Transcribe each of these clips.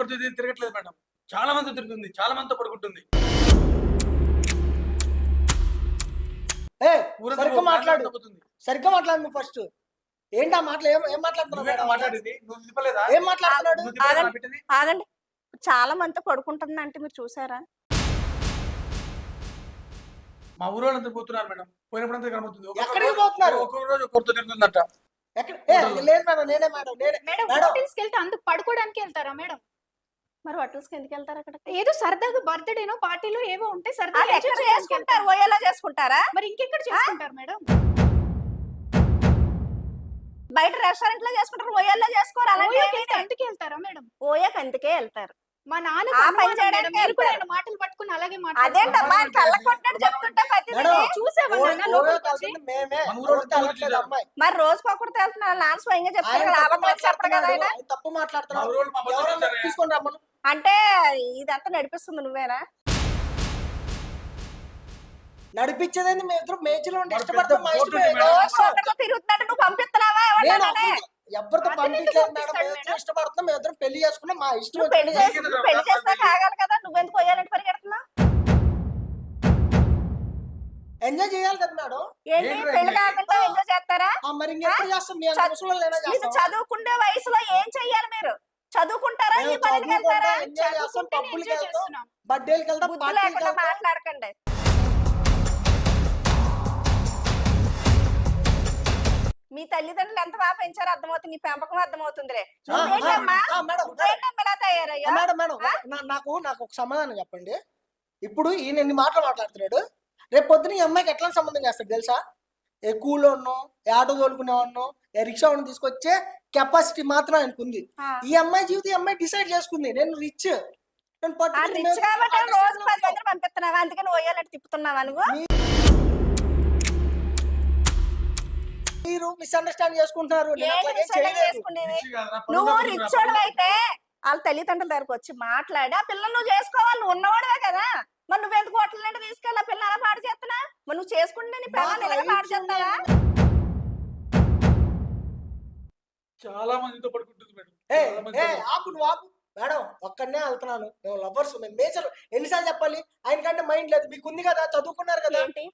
ఒకరితో ఇది తిరగట్లేదు మేడం. చాలా మంది తిరుగుతుంది చాలా మందితో పడుకుంటుంది. సరిగ్గా మాట్లాడు. సరిగ్గా మాట్లాడు నువ్వు ఫస్ట్ ఏంటా మాటలు? ఏం ఏం మాట్లాడుతున్నావు ఏం మాట్లాడుతున్నాడు? ఆగండి. చాలా మందితో పడుకుంటుంది అంటే మీరు చూసారా? మా ఊరు వాళ్ళంతా పోతున్నారు మేడం. పోయినప్పుడంతా కనబడుతుంది ఎక్కడికి పోతున్నారు? ఒక్కొక్క రోజు ఒక్కొక్కరితో తిరుగుతుందట. లేదు మేడం నేనే మేడం నేనే మేడం వెళ్తే అందుకు పడుకోవడానికి వెళ్తారా మేడం? మరి హోటల్స్కి ఎందుకు వెళ్తారు అక్కడ ఏదో సరదాగా బర్త్డేనో పార్టీలో ఏవో ఉంటాయి అది సరదాగా ఎక్కడ enjoy చేయడానికి చేసుకుంటారు వెళ్తారు. ఓయేలా చేసుకుంటారా మరి ఇంకెక్కడ చేసుకుంటారు మేడం బయట రెస్టారెంట్లో చేసుకుంటారు ఓయేలా చేసుకోరు అలాంటి ఓయోకి వెళ్తే అందుకే వెళ్తారా మేడం ఓయాకి అందుకే వెళ్తారు మా నాన్న ఆ పని చేయడానికి మేడం. మీరు కూడా వెళ్తారు. ఆయన మాటలు పట్టుకుని అలాగే అదేంటమ్మా ఆయన కళ్ళ కొట్టినట్టు చెప్తుంటే ప్రతి మేడం. చూసావా ఓ- నాన్న ఓ లోపలికి రోజు వచ్చి? వెళ్తుంది మేమే మన ఊరు ఎవరితో వెళ్ళట్లేదు చూసారు. అమ్మాయి మరి రోజుకి ఒకటి వెళ్తున్నారు నాన్న స్వయంగా చెప్తారు ఆయన కదా తప్పు అబద్ధాలు చెప్పరు కదా మాట్లాడుతున్నాడు ఆయన ఆయన తప్పు మా మాట్లాడుతున్నాడు ఊరు వాళ్ళు మా బస్సు ఎవరన్నా చూసారా? తీసుకొని రమ్మను అంటే ఇదంతా నడిపిస్తుంది నువ్వేనా? నడిపించేదేంది మేము ఇద్దరు మేజీలో ఉండి ఇష్టపడతాం మా ఒకరితో తిరుగుతున్నాడు నువ్వు పంపిస్తున్నావా? నేను? ఎవరితో పంపించలేదు మేడం. మేము ఇద్దరం మేడం? ఇష్టపడతాం మేము ఇద్దరం పెళ్ళి చేసుకున్నాం మా ఇష్టం పెళ్ళి. చేసి పెళ్ళి చేస్తా కాగాలి కదా? నువ్వెందుకు పోయాలంటే పరిగెడుతున్నావు? ఎంజాయ్ చేయాలి కదా మేడం? ఏంటి? పెళ్ళి? కాకుండా ఎంజాయ్ చేస్తారా? ఆ, మరి ఇంకెప్పుడు చేస్తాం? చదువుకునే వయసులో ఏం చెయ్యాలి మీరు? చదువుకుంటారా? ఈ వెళ్తారా? చదువుకుంటాం, చేస్తున్నాం. బుద్ధి లేకుండా మాట్లాడకండి. మీ తల్లిదండ్రులు ఎంత బాగా పెంచారో అర్థమవుతుంది. నీ పెంపకం అర్థమవుతుందిలే. ఇలా తయారయ్యా? నాకు నాకు ఒక సమాధానం చెప్పండి. ఇప్పుడు ఈయన ఎన్ని మాటలు మాట్లాడుతున్నాడు? రేపు పొద్దున ఈ అమ్మాయికి ఎట్లా సంబంధం చేస్తాడు తెలుసా? ఏ కూలోన్నో ఏ ఆటో తోలుకునేవాడినో ఏ రిక్షా వాడిని తీసుకొచ్చే కెపాసిటీ మాత్రం ఆయనకు ఉంది ఆ. ఈ అమ్మాయి జీవితం ఈ అమ్మాయి డిసైడ్ చేసుకుంది. నేను రిచ్ నేను పంపిస్తున్నావా? అందుకని ఓయాలంటే తిప్పుతున్నావా నువ్వు? మీరు మిస్అండర్స్టాండ్ చేసుకుంటున్నారు. నువ్వు రిచ్. అయితే వాళ్ళ తల్లిదండ్రుల దగ్గరకు వచ్చి మాట్లాడి ఆ పిల్లని నువ్వు చేసుకోవాలి. నువ్వు ఉన్నవాడువే కదా. మరి నువ్వెందుకు హోటల్ నుండి తీసుకెళ్ళి? అలా పాడు చేస్తున్నా? మరి నువ్వు చేసుకుంటే నీ పిల్లని ఇలా పాడు చేస్తావా? చాలా మందితో పడుకుంటుంది మేడం. ఏ చాలా ఏ మందితో. ఆపు నువ్వు ఆపు. మేడం ఒక్కడనే వెళ్తున్నాను. మేము లవర్స్ మేము మేజర్. ఎన్నిసార్లు చెప్పాలి? ఆయనకంటే మైండ్ లేదు. మీకు ఉంది కదా చదువుకున్నారు కదా. ఏంటి?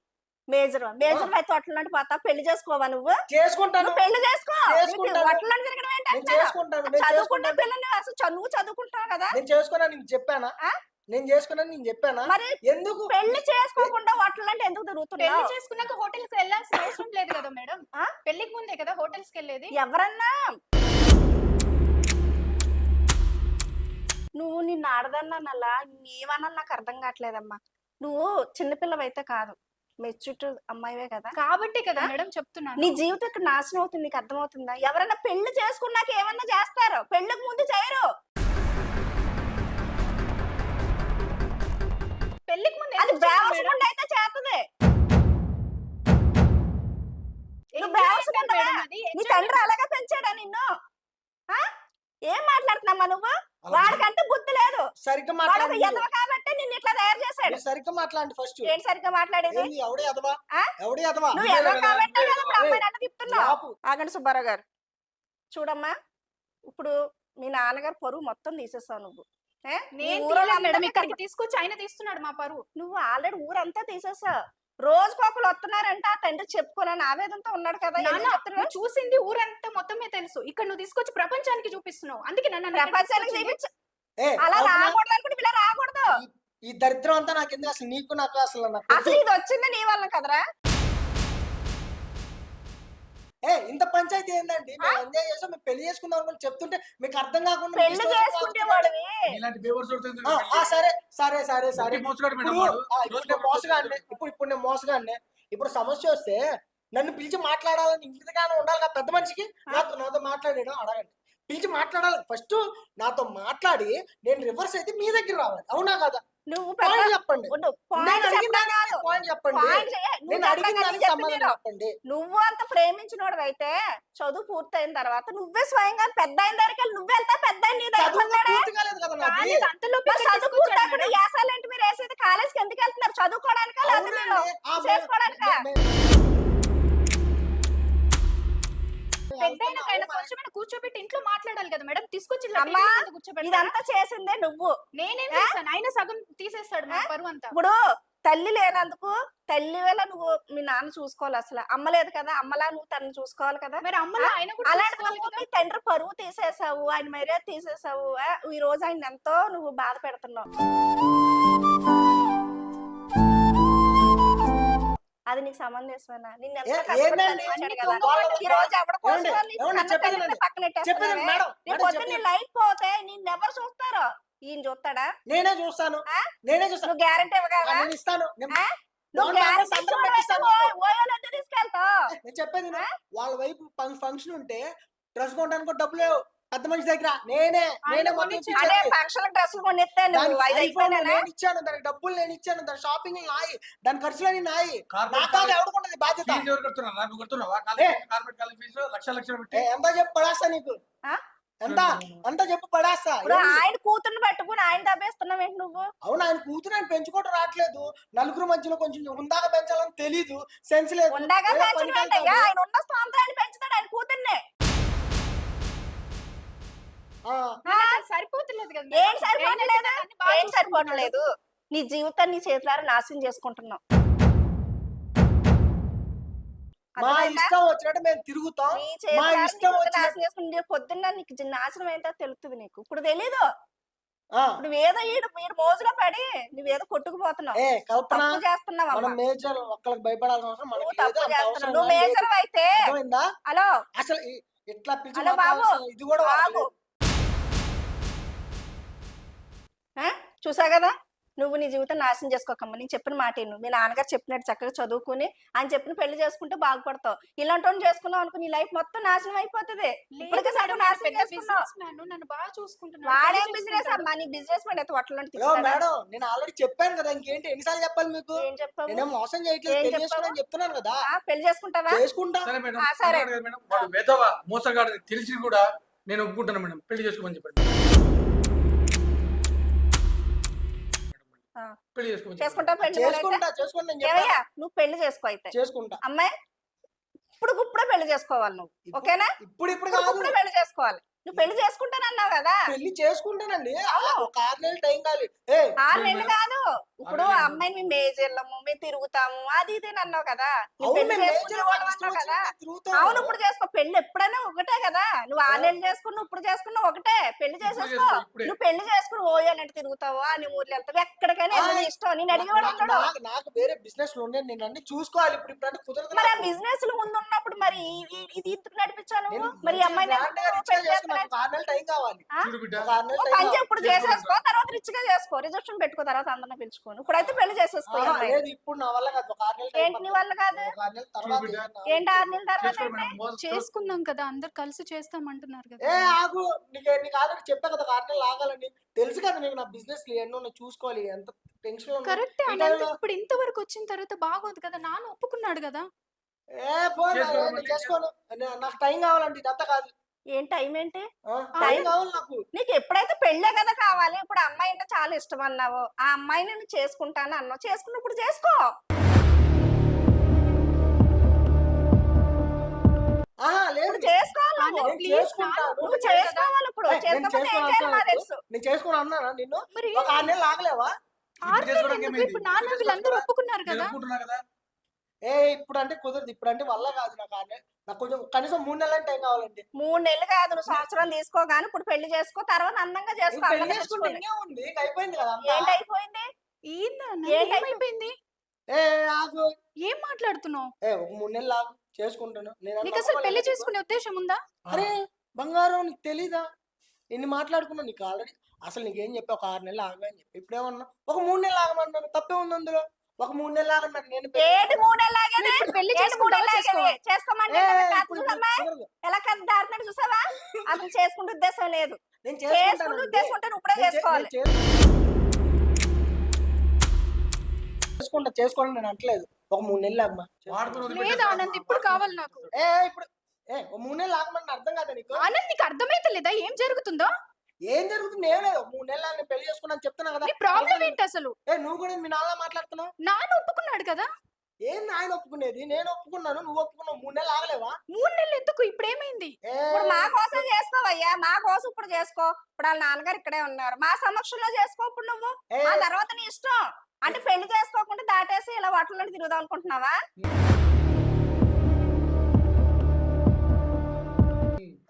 మేజర్ మేజర్ అయితే హోటల్ నుండి పోతా పెళ్ళి చేసుకోవా నువ్వు? చేసుకుంటాను. నువ్వు పెళ్ళి చేసుకో. చేసుకుంటాను. హోటల్ నుండి తిరగడం ఏంటి నేను అంటున్నాను. చేసుకుంటాను. నేను చేసుకుంటాను. పిల్లని అసలు చదువు చదువుకుంటావు కదా? నేను చేసుకున్నా నీకు చెప్పానా? ఆ? నేను చేసుకున్నాను నేను చెప్పానా? మరి ఎందుకు? పెళ్ళి చేసుకోకుండా హోటల్ అంటే ఎందుకు పెళ్ళి తిరుగుతున్నావు చేసుకున్నాక హోటల్స్కి వెళ్ళాల్సిన అవసరం లేదు కదా మేడం. ఆ? పెళ్ళికి ముందే కదా హోటల్స్కి వెళ్ళేది? ఎవరన్నా? నువ్వు నిన్ను ఆడదన్నానలా ఏమన్నా నాకు అర్థం కావట్లేదమ్మా. నువ్వు చిన్నపిల్లవైతే కాదు. మెచ్యూర్ అమ్మాయివే కదా. కాబట్టి కదా? మేడం చెప్తున్నాను. నీ జీవితం ఇక్కడ నాశనం అవుతుంది నీకు అర్థమవుతుందా? ఎవరైనా పెళ్ళి చేసుకున్నాక ఏమన్నా చేస్తారు? పెళ్ళికి ముందు చేయరు. పెళ్ళికి ముందు అది మేడం? బేవసకుండా అయితే చేస్తుంది నువ్వు అది, నీ. తండ్రి అలాగే పెంచాడా నిన్ను? ఆ? ఏం మాట్లాడుతున్నామ్మా నువ్వు? వాడికంటే బుద్ధి లేదు. సరిగ్గా మాట్లాడండి ఎదవ కాబట్టి నిన్ను ఇట్లా తయారు చేశాడు. సరిగ్గా మాట్లాడండి ఫస్ట్. ఏంటి సరిగ్గా మాట్లాడేది? ఏంది? ఎవడే ఎదవా ఆ? ఎవడే ఎదవా నువ్వు ఎదవ కాబట్టి నువ్వే కదా ఇప్పుడు ఎదవ. అమ్మాయి నన్ను తిప్పుతున్నావు. ఆగండి సుబ్బారావు గారు. చూడమ్మా ఇప్పుడు మీ నాన్నగారు పరువు మొత్తం తీసేస్తావు నువ్వు. మేడం ఇక్కడికి తీసుకొచ్చి ఆయన తీస్తున్నాడు మా పరువు. నువ్వు ఆల్రెడీ ఊరంతా తీసేసావు రోజుకొకరు వస్తున్నారంటే ఆ తండ్రి చెప్పుకోనని ఆవేదంతో ఉన్నాడు కదా? నువ్వు చూసింది ఊరంతా మొత్తమే తెలుసు. ఇక్కడ నువ్వు తీసుకొచ్చి ప్రపంచానికి చూపిస్తున్నావు. అందుకే నన్ను ప్రపంచానికి. చూపించు అలా? రాకూడదు అనుకుంటే ఇలా రాకూడదు. ఈ దరిద్రం అంతా నాకు ఎందుకు అసలు నీకు నాకు అసలు నాకు అసలు ఇది వచ్చింది నీ వల్ల కదరా? ఏ ఇంత పంచాయతీ ఏందండి? మేము ఎంజాయ్ చేసాం మేము పెళ్ళి చేసుకుందాం అనుకుని చెప్తుంటే మీకు అర్థం కాకుండా పెళ్ళి ఇలాంటి బేవర్స్ ఆ, ఆ, సరే సరే సరే సరే. సరే మోసగాడు మేడం ఇప్పుడు వాడు. ఇప్పుడు నేను మోసగాడిని ఇప్పుడు ఇప్పుడు నేను మోసగాడిని ఇప్పుడు సమస్య వస్తే నన్ను పిలిచి మాట్లాడాలని ఇంటిగానే ఉండాలి కదా పెద్ద మనిషికి? నాతో నాతో మాట్లాడాడు అడగండి. పిలిచి మాట్లాడాలి. ఫస్ట్ నాతో మాట్లాడి నేను రివర్స్ అయితే మీ దగ్గర రావాలి. అవునా కదా? నువ్వు పాయింట్ చెప్పండి. పాయింట్ నువ్వు అంత ప్రేమించినోడు అయితే చదువు పూర్తయిన తర్వాత నువ్వే స్వయంగా పెద్ద అయిన దగ్గరికి నువ్వు వెళ్తా పెద్ద మరి వేసేది? కాలేజ్కి ఎందుకు వెళ్తున్నారు? చదువుకోవడానికా? చేసుకోవడానికా మేము- పెద్ద కొంచెమైనా కూర్చోబెట్టి ఇంట్లో మాట్లాడాలి కదా మేడం. తీసుకొచ్చి కూర్చోబెడతా ఇదంతా చేసిందే నువ్వు. నేనేం చేస్తాను ఆయన సగం తీసేస్తాడు ఆ? పరువు అంతా. ఇప్పుడు తల్లి లేనందుకు తల్లి వల్ల నువ్వు మీ నాన్న చూసుకోవాలి అసలు. అమ్మ లేదు కదా అమ్మలా నువ్వు తనని చూసుకోవాలి కదా. మరి అమ్మలో ఆయన కూడా అలాంటి. మీ తండ్రి పరువు తీసేసావు ఆయన మర్యాద తీసేసావు ఈ రోజు ఆయన ఎంతో నువ్వు బాధ పెడుతున్నావు. పొద్దున్న నీ చెప్పేది. లైఫ్ పోతే నిన్ను ఎవరు చూస్తారు. ఈయన చూస్తాడా? నేనే చూస్తాను? నేనే చూస్తాను. నువ్వు గ్యారంటీ ఇవ్వగలవా? నేను ఇస్తాను. నేను నేను చెప్పేది. వాళ్ళ వైపు ఫంక్షన్ ఉంటే డ్రెస్ కొనడానికి డబ్బులు లేవు. పెద్ద మనిషి దగ్గర నేనే నేనే. అదే. ఫంక్షన్ డ్రెస్సులు నువ్వు అయిపోయినా నేను ఇచ్చాను దానికి డబ్బులు నేను ఇచ్చాను దాని షాపింగ్ నాయి దాని ఖర్చులన్నీ నాయి కార్పొరేట్ నా కాదు ఎవడుకుంటది బాధ్యత ఫీజు ఎవరు కడుతున్నారా నువ్వు కడుతున్నావా ఏ. కార్పొరేట్ కాలేజ్ ఫీజు లక్ష లక్షలు ఏ, పెట్టి ఎంత చెప్పు పడేస్తా నీకు? ఎంత ఎంత చెప్పు పడేస్తా? ఆయన కూతుర్ని పట్టుకుని ఆయన దబ్బేస్తున్నావు ఏంటి నువ్వు అవును ఆయన కూతురు ఆయన పెంచుకోవడం రావట్లేదు నలుగురు మధ్యలో కొంచెం ఉందాక పెంచాలని తెలీదు సెన్స్ లేదు? వెళ్తాడు. ఆయన ఉన్న స్థాంతాన్ని పెంచుతాడు ఆయన కూతుర్ని సరిపోతలేదు కదా ఏం. సరిపోవట్లేదు ఏం. సరిపోవట్లేదు నీ జీవితాన్ని చేతులారా నాశనం చేసుకుంటున్నావు మా? ఇష్టం వచ్చినట్టు మేము తిరుగుతాం. మా ఇష్టం నాశనం చేసుకుని నీ పొద్దున్న నీకు నాశనం ఏంటో తెలుస్తుంది నీకు. ఇప్పుడు తెలీదు. ఆ, నువ్వేదో ఈడు మీరు మోజులో పడి నువ్వేదో కొట్టుకుపోతున్నావు. ఏ కల్పన తప్పు చేస్తున్నావు మనం అమ్మా. మేజర్ ఒక్కరికి భయపడాల్సిన అవసరం నువ్వు తప్పు చేస్తున్నావు. మేజర్ అయితే హలో. అసలు ఇట్లా ఇది కూడా చూసా కదా? నువ్వు నీ జీవితం నాశనం చేసుకోకమ్మా. నేను చెప్పిన మాట విను. మీ నాన్నగారు చెప్పినట్టు చక్కగా చదువుకుని ఆయన చెప్పిన పెళ్ళి చేసుకుంటే బాగుపడతావు. ఇలాంటి వాడిని చేసుకున్నావు అనుకో నీ లైఫ్ మొత్తం నాశనం అయిపోతుంది. ఇప్పటికే సగం వాడు నాశనం పెద్ద చేసుకున్నావు. వాడేం బిజినెస్. అమ్మా? నీ బిజినెస్ మ్యాన్ అయితే హలో మేడం నేను ఆల్రెడీ చెప్పాను కదా ఇంకేంటి? ఎన్నిసార్లు చెప్పాలి మీకు? ఏం చెప్పావు? నేనేం మోసం చేయట్లేదు చెప్తున్నాను కదా. ఆ, పెళ్ళి చేసుకుంటావా? చేసుకుంటా. సరే మేడం ఆ, సరే. అన్నాడు కదా మేడం వాడు వెధవ మోసగాడు తెలిసి కూడా నేను ఒప్పుకుంటాను మేడం పెళ్ళి చేసుకోమని చెప్పండి. పెళ్ళి పెళ్ళి? చేసుకుంటా ఏమయ్యా? నువ్వు పెళ్ళి చేసుకో అయితే. చేసుకుంటా. అమ్మాయి ఇప్పుడు ఇప్పుడే పెళ్ళి చేసుకోవాలి నువ్వు. ఓకేనా? ఇప్పుడే పెళ్ళి చేసుకోవాలి. నువ్వు పెళ్ళి చేసుకుంటానన్నావు కదా? పెళ్ళి చేసుకుంటానండి. ఒక ఆరు నెలలు టైం కాలి ఆరు నెలలు. కాదు. ఇప్పుడు. అమ్మాయిని మేము మేజర్లము మేము తిరుగుతాము అది ఇది అని అన్నావు కదా? నువ్వు అవును చేసుకునే ఇప్పుడు చేసుకో. పెళ్ళి ఎప్పుడైనా ఒకటే కదా? నువ్వు ఆరు నెలలు చేసుకున్నావు ఇప్పుడు చేసుకున్నావు ఒకటే. పెళ్ళి చేసేసుకో. నువ్వు పెళ్ళి చేసుకుని ఓయాలంటే తిరుగుతావు అని ఊర్లు వెళ్తావు ఎక్కడికైనా. ఇష్టం. నేను అడిగేవాడు నాకు- ఉంటాడు నాకు- నాకు వేరే బిజినెస్ నేను అన్ని చూసుకోవాలి. ఇప్పుడు ఇప్పుడు అంటే కుదరదు మరి ఆ. బిజినెస్ ముందు ఉన్నప్పుడు మరి ఇది ఇంతకు నేను నువ్వు? మరి ఈ చేయి, ఇప్పుడు చేసేసుకో తర్వాత రిచ్గా చేసుకో. రిజెప్షన్ పెట్టుకో తర్వాత అందరిని పిలుచుకోను. ఇప్పుడైతే పెళ్ళి చేసేసుకో ఇప్పుడు నా వల్ల కాదు. ఏంటి నీ వల్ల కాదు? ఏంటి ఆరు నెలల తర్వాత చేసుకుందాం కదా అందరు కలిసి చేస్తామంటున్నారు ఏ కదా ఆగు. నీకు నీకు ఆల్రెడీ చెప్పా కదా ఆరు నెలలు ఆగాలని. తెలుసు కదా నీకు నా బిజినెస్ ఎన్నో నేను చూసుకోవాలి. ఎంత టెన్షన్లో ఉన్నా. కరెక్ట్ ఇప్పుడు ఇంతవరకు వచ్చిన తర్వాత బాగోదు కదా నాన్న ఒప్పుకున్నాడు కదా. ఏ నేను మళ్ళీ చేసుకోను. నాకు టైం కావాలంటే ఇదంతా కాదు. ఏం టైం ఏంటి ఆ, టైం టైం- కావాలి నాకు. నీకు ఎప్పుడైతే పెళ్ళే కదా కావాలి ఇప్పుడు ఆ అమ్మాయి అంటే చాలా ఇష్టం అన్నావు ఆ అమ్మాయిని నేను చేసుకుంటాను అన్నావు. చేసుకున్నప్పుడు చేసుకో. చేసుకోవాలి ఇప్పుడు. నేను చేసుకోను అన్నానా నిన్ను? ఆరు నెలలు ఆగలేవా? ఇప్పుడు నాన్న వీళ్ళందరూ ఒప్పుకున్నారు నేను కదా ఏ ఇప్పుడు అంటే కుదరదు. ఇప్పుడు అంటే వల్ల కాదు నాకు ఆరు నెలలు. నాకు కొంచెం కనీసం మూడు నెలలు టైం కావాలండి? మూడు నెలలు కాదు నువ్వు సంవత్సరం తీసుకో గాని ఇప్పుడు పెళ్ళి చేసుకో తర్వాత అందంగా చేసుకో పెళ్ళి చేసుకుంటే ఉంది? అయిపోయింది కదా అంతా. ఏంటి అయిపోయింది? ఏందన్న ఏంటి ఏమైపోయింది? ఏ ఆగు. ఏం మాట్లాడుతున్నావు? ఏ ఒక మూడు నెలలు ఆగు. చేసుకుంటాను. నేను నీకు అసలు పెళ్ళి నీకు- చేసుకునే ఉద్దేశం ఉందా? అరే బంగారం నీకు తెలీదా? నిన్ను మాట్లాడుకున్నా నీకు ఆల్రెడీ. అసలు నీకేం చెప్పి? ఒక ఆరు నెలలు ఆగమని చెప్పి. ఇప్పుడేమన్నా? ఒక మూడు నెలలు ఆగమన్నాను తప్పే ఉంది అందులో? ఒక మూడు నెలలు నేను ఏంటి మూడు నెలలు ఆగేది? ఇప్పుడు పెళ్ళి మూడు? ఆగేది? చేసుకోమంటే. ఎలా కథ దారుతున్నాడు చూసావా అసలు చేసుకుంటే ఉద్దేశం లేదు నేను చేసుకుంటే. ఉద్దేశం ఉంటే నువ్వు ఇప్పుడే చేసుకోవాలి చేసుకుంటా చేసుకోవాలని నేను అంటలేదు ఒక మూడు నెలలు వాడుతున్నది లేదు. ఆనంద్ ఇప్పుడు కావాలి నాకు ఏ ఇప్పుడు ఏ ఒక మూడు నెలలు ఆగమని అర్థం కాదా నీకు ఆనంద్ నీకు అర్థమైతలేదా ఏం జరుగుతుందో ఏం జరుగుతుంది? ఏం లేదు. మూడు నెలలు నేను పెళ్ళి చేసుకున్నాను చెప్తున్నా కదా. నీ ప్రాబ్లం ఏంటి అసలు? ఏ నువ్వు కూడా మీ నాన్న మాట్లాడుతున్నావు? నాన్న ఒప్పుకున్నాడు కదా? ఏంది ఆయన ఒప్పుకునేది? నేను ఒప్పుకున్నాను నువ్వు ఒప్పుకున్నావు. మూడు నెలలు ఆగలేవా? మూడు నెలలు ఎందుకు? ఇప్పుడు ఏమైంది? ఏ, ఇప్పుడు మా కోసం చేసుకోవయ్యా మా కోసం ఇప్పుడు చేసుకో. ఇప్పుడు వాళ్ళ నాన్నగారు ఇక్కడే ఉన్నారు. మా సమక్షంలో చేసుకో ఇప్పుడు నువ్వు. ఏ, ఆ తర్వాత నీ ఇష్టం. అంటే పెళ్ళి చేసుకోకుండా దాటేసి ఇలా వాటిలో తిరుగుదాం అనుకుంటున్నావా?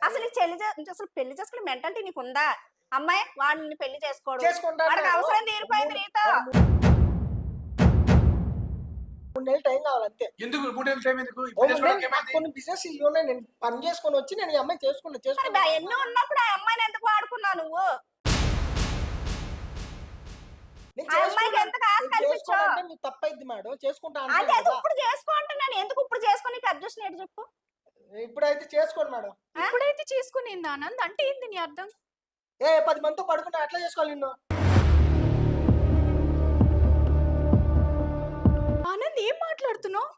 అసలు చెల్లి అసలు పెళ్ళి చేసుకునే మెంటాలిటీ నీకు ఉందా అమ్మాయి వాడిని పెళ్ళి అన్నాడు. అవసరం తీరిపోయింది నీతో. మూడు నెలలు టైం కావాలి అంతే. ఎందుకు? మూడు నెలల టైం ఎందుకు? కొన్ని బిజినెస్ నేను పని చేసుకొని వచ్చి నేను ఈ అమ్మాయి చేసుకున్నా మరి చేసుకున్నా బా- ఎన్ని ఉన్నప్పుడు ఆ అమ్మాయిని ఎందుకు వాడుకున్నావు నువ్వు? తప్పైద్ది మేడం. చేసుకుంటా. ఇప్పుడు చేసుకో అంటున్నాను ఎందుకు ఇప్పుడు చేసుకుని అడ్జస్ట్ ఏంటి చెప్పు. ఇప్పుడైతే చేసుకోండి మేడం. ఇప్పుడైతే చేసుకునేది ఆనంద్? అంటే ఏంది నీ అర్థం? ఏ పది మందితో పడుకున్నా అట్లా చేసుకోవాలి నిన్ను. ఆనంద్ ఏం మాట్లాడుతున్నావు?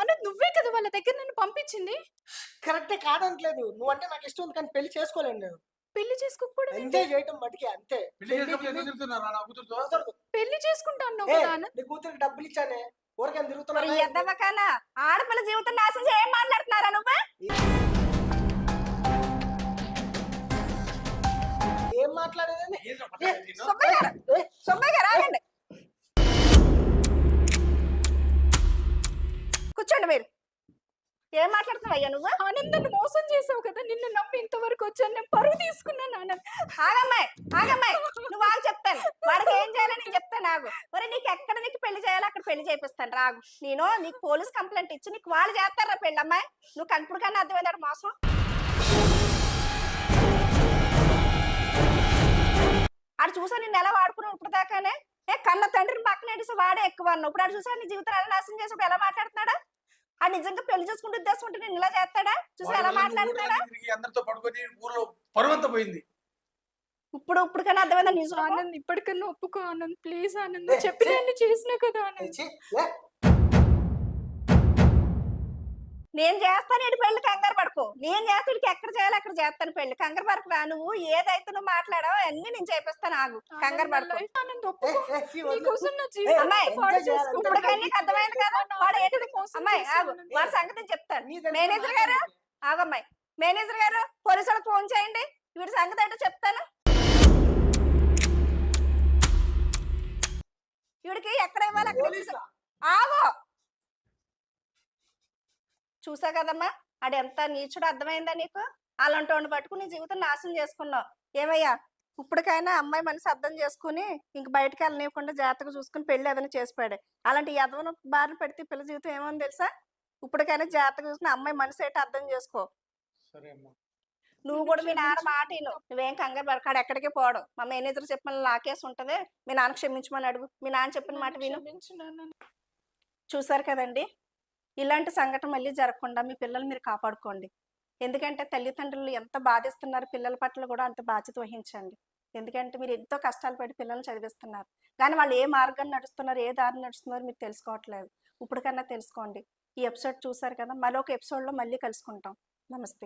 ఆనంద్ నువ్వే కదా వాళ్ళ దగ్గర నన్ను పంపించింది? కరెక్టే కాదనట్లేదు. నువ్వంటే నాకు ఇష్టం ఉంది కానీ పెళ్ళి చేసుకోలేను నేను. పెళ్ళి చేసుకోకపోవడం ఏంటి? ఎంజాయ్ చేయటం మటుకే అంతే. పెళ్ళి చేసుకోకపోతే ఎందుకు తిరుగుతున్నారు? నా కూతురుతో? కుదరదు. పెళ్ళి చేసుకుంటా అన్నావు ఏ, కదా ఆనంద్ నీ కూతురికి డబ్బులు ఇచ్చానే? ఊరికే తిరుగుతున్నా ఎద్దవకానా ఆడపిల్ల జీవితం నాశనం చేయ ఏం మాట్లాడుతున్నారా నువ్వు? ఏం మాట్లాడేదని? ఏంట్రా? సుబ్బయ్య గారు ఏ, సుబ్బయ్య గారు ఆగండి. ఏం మాట్లాడుతున్నావు అయ్యా నువ్వు? ఆనంద్ నన్ను మోసం చేసావు కదా నిన్ను నమ్మి ఇంతవరకు వచ్చాను నేను పరువు తీసుకున్నాను ఆనంద్ ఆగమ్మాయి ఆగమ్మాయి నువ్వు ఆగు చెప్తాను. వాడికి ఏం చేయాలో నేను చెప్తాను ఆగు. మరి నీకు ఎక్కడ నీకు పెళ్ళి చేయాలో అక్కడ పెళ్ళి చేపిస్తాను రాగు. నేను నీకు పోలీస్ కంప్లైంట్ ఇచ్చి నీకు వాళ్ళు చేస్తారా పెళ్ళి అమ్మాయి? నువ్వు కనుపుడు కానీ అర్థమైందాడు మోసం. ఆడు చూసా నిన్ను ఎలా వాడుకున్నావు ఇప్పుడు దాకానే ఏ కన్న తండ్రిని పక్కన వాడే ఎక్కువ ఇప్పుడు ఆడు చూసా నీ జీవితం ఎలా నాశనం చేసినప్పుడు ఎలా మాట్లాడుతున్నాడా? ఆ నిజంగా పెళ్ళి చేసుకుంటే ఉద్దేశం ఉంటే నేను ఇలా చేస్తాడా? చూసా ఎలా తిరిగి అందరితో పడుకొని ఊర్లో పరువంతా పోయింది. ఇప్పుడు ఇప్పుడు కానీ అర్థమైందా నిజం ఆనంద్ ఇప్పటికన్నా ఒప్పుకో ఆనంద్ ప్లీజ్ ఆనంద్. చెప్పిన చేసినా కదా ఆనంద్. నేను చేస్తాను ఇటు పెళ్ళి కంగారు పడుకో. నేను ఇటుకి ఎక్కడ చేయాలి అక్కడ చేస్తాను పెళ్ళి కంగారు పడుకు రా నువ్వు. ఏదైతే నువ్వు మాట్లాడావో అన్ని నేను చేపిస్తాను ఆగు. కంగారు పడుకో. అమ్మాయి. ఇప్పుడు నీకు అర్థమైంది కదా? వాడు ఏంటి మోసం అమ్మాయి ఆగు. వాడి సంగతి చెప్తాను మేనేజర్ గారు ఆగమ్మాయి మేనేజర్ గారు పోలీసు వాళ్ళకి ఫోన్ చేయండి. వీడి సంగతి ఏంటో చెప్తాను. వీడికి ఎక్కడ ఇవ్వాలి? అక్కడ? ఆగో. చూసా కదమ్మా ఆడు ఎంత నీచుడు అర్థమైందా నీకు? అలాంటి వాడిని పట్టుకుని నీ జీవితం నాశనం చేసుకున్నావు. ఏమయ్యా ఇప్పటికైనా అమ్మాయి మనసు అర్థం చేసుకుని ఇంక బయటకు వెళ్ళనివ్వకుండా జాగ్రత్తగా చూసుకుని పెళ్ళి ఏదైనా చేసిపోయాడు అలాంటి యదవను బారిన పెడితే పిల్ల జీవితం ఏమని తెలుసా? ఇప్పటికైనా జాగ్రత్తగా చూసుకుని అమ్మాయి మనసు ఏంటో అర్థం చేసుకో. నువ్వు కూడా మీ నాన్న మాట విను. నువ్వేం కంగారు పడకాడు ఎక్కడికి పోవడం మా మేనేజర్ చెప్పిన లాకేసి ఉంటది. మీ నాన్న క్షమించమని అడుగు. మీ నాన్న చెప్పిన మాట విను. చూసారు కదండి? ఇలాంటి సంఘటన మళ్ళీ జరగకుండా మీ పిల్లలు మీరు కాపాడుకోండి. ఎందుకంటే తల్లిదండ్రులు ఎంత బాధిస్తున్నారు పిల్లల పట్ల కూడా అంత బాధ్యత వహించండి. ఎందుకంటే మీరు ఎంతో కష్టాలు పడి పిల్లల్ని చదివిస్తున్నారు. కానీ వాళ్ళు ఏ మార్గం నడుస్తున్నారు ఏ దారి నడుస్తున్నారో మీరు తెలుసుకోవట్లేదు. ఇప్పటికన్నా తెలుసుకోండి. ఈ ఎపిసోడ్ చూసారు కదా మరొక ఎపిసోడ్లో మళ్ళీ కలుసుకుంటాం. నమస్తే.